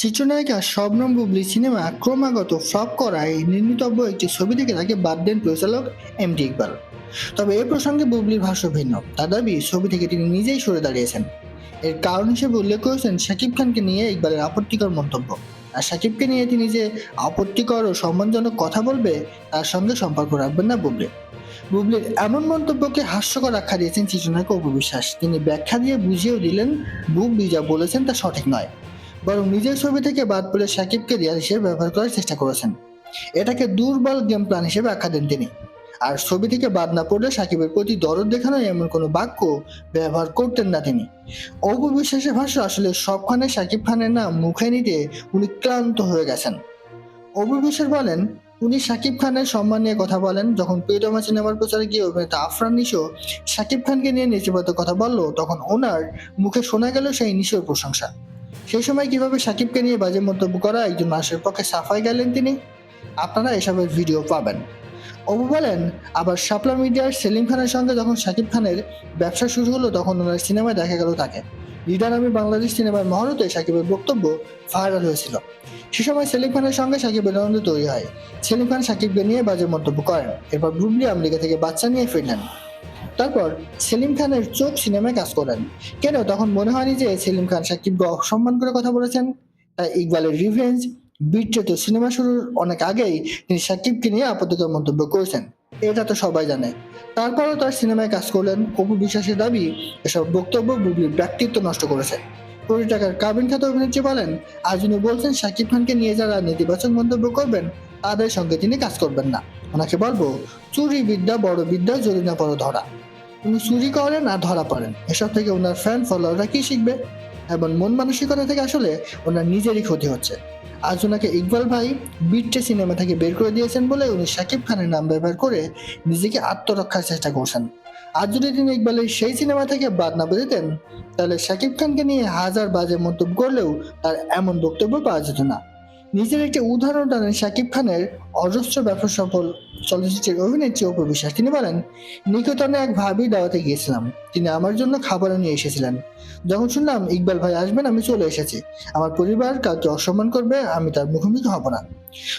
চিত্রনায়িকা শবনম বুবলি সিনেমা ক্রমাগত ফ্লপ করায় নির্মিতব্য একটি ছবি থেকে তাকে বাদ দেন পরিচালক এম ডি ইকবাল। তবে এ প্রসঙ্গে বুবলির ভাষ্য ভিন্ন। তার দাবি, ছবি থেকে তিনি নিজেই সরে দাঁড়িয়েছেন। এর কারণ হিসেবে উল্লেখ করেছেন শাকিব খানকে নিয়ে ইকবালের আপত্তিকর মন্তব্য। আর শাকিবকে নিয়ে তিনি যে আপত্তিকর ও সম্মানজনক কথা বলবে, তার সঙ্গে সম্পর্ক রাখবেন না বুবলি। বুবলির এমন মন্তব্যকে হাস্যকর আখ্যা দিয়েছেন চিত্রনায়ক অপবিশ্বাস তিনি ব্যাখ্যা দিয়ে বুঝিয়েও দিলেন, বুবলি যা বলেছেন তা সঠিক নয়। বরং নিজের ছবি থেকে বাদ পড়ে সাকিবকে রিয়াল হিসেবে ব্যবহার করার চেষ্টা করেছেন। এটাকে দুর্বল গেম প্ল্যান হিসেবে আখ্যা দেন তিনি। আর ছবি থেকে বাদ না পড়লে সাকিবের প্রতি দরদ দেখানো এমন কোনো বাক্য ব্যবহার করতেন না তিনি। অপু বিশ্বাসের ভাষ্য আসলে সবখানে সাকিব খানের নাম মুখে নিতে উনি ক্লান্ত হয়ে গেছেন। অপু বিশ্বাস বলেন, উনি সাকিব খানের সম্মান নিয়ে কথা বলেন, যখন প্রিয়তমা সিনেমার প্রচারে গিয়ে অভিনেতা আফরান নিশো সাকিব খানকে নিয়ে নেতিবাচক কথা বলল, তখন ওনার মুখে শোনা গেল সেই নিশোর প্রশংসা। সেই সময় কীভাবে সাকিবকে নিয়ে বাজে মন্তব্য করা একজন মানুষের পক্ষে সাফাই গেলেন তিনি? আপনারা এসবের ভিডিও পাবেন। অবু বলেন, আবার শাপলা মিডিয়ার সেলিম খানের সঙ্গে যখন সাকিব খানের ব্যবসা শুরু হলো, তখন ওনার সিনেমায় দেখা গেল তাকে। লিডার আমি বাংলাদেশ সিনেমার মহরতে সাকিবের বক্তব্য ভাইরাল হয়েছিল। সে সময় সেলিম খানের সঙ্গে সাকিবের আনন্দ তৈরি হয়। সেলিম খান সাকিবকে নিয়ে বাজে মন্তব্য করেন। এরপর বুবলি আমেরিকা থেকে বাচ্চা নিয়ে ফিরলেন। তারপর সেলিম খানের চোখ সিনেমায় কাজ করেন। কেন? তখন মনে হয়নি যে সেলিম খান সাকিবকে অসম্মান করে কথা বলেছেন। তাই ইকবালের রিভেঞ্জ বিট্রেত সিনেমা শুরুর অনেক আগেই তিনি সাকিবকে নিয়ে আপাতত মন্তব্য করেছেন। এটা তো সবাই জানে। তারপরও তার সিনেমায় কাজ করলেন অপু বিশ্বাসের দাবি, এসব বক্তব্য বুবলির ব্যক্তিত্ব নষ্ট করেছে। কোটি টাকার কাবিন খ্যাত অভিনেত্রী বলেন আজ উনি বলছেন সাকিব খানকে নিয়ে যারা নেতিবাচক মন্তব্য করবেন, তাদের সঙ্গে তিনি কাজ করবেন না। ওনাকে বলব, চুরি বিদ্যা, বড় বিদ্যা জরি না বড় ধরা। উনি চুরি করেন আর ধরা পড়েন। এসব থেকে ওনার ফ্যান ফলোয়াররা কি শিখবে? এবং মন মানসিকতা থেকে আসলে ওনার নিজেরই ক্ষতি হচ্ছে। আজ ওনাকে ইকবাল ভাই বিট্টে সিনেমা থেকে বের করে দিয়েছেন বলে উনি শাকিব খানের নাম ব্যবহার করে নিজেকে আত্মরক্ষার চেষ্টা করছেন। আজ যদি তিনি ইকবালের সেই সিনেমা থেকে বাদ না বেরোতেন তাহলে শাকিব খানকে নিয়ে হাজার বাজে মন্তব্য করলেও তার এমন বক্তব্য পাওয়া যেত না। নিজের একটি উদাহরণ টানেন শাকিব খানের অজস্র ব্যবসা সফল চলচ্চিত্রের অভিনেত্রী অপু বিশ্বাস। তিনি বলেন নিকেতনে এক ভাবি দাওয়াতে গিয়েছিলাম। তিনি আমার জন্য খাবারও নিয়ে এসেছিলেন। যখন শুনলাম, ইকবাল ভাই আসবেন, আমি চলে এসেছি। আমার পরিবার কাউকে অসম্মান করবে, আমি তার মুখোমুখি হব না।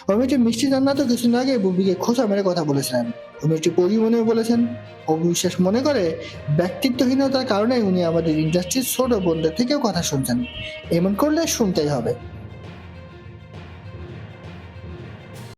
অভিনেত্রী মিষ্টি জান্নাত তো কিছুদিন আগে বুবিকে খোঁচা মেরে কথা বলেছিলেন। অভিনেত্রী মনেও বলেছেন, অপু বিশ্বাস মনে করে ব্যক্তিত্বহীনতার কারণে উনি আমাদের ইন্ডাস্ট্রির ছোট বোনদের থেকেও কথা শুনছেন। এমন করলে শুনতেই হবে।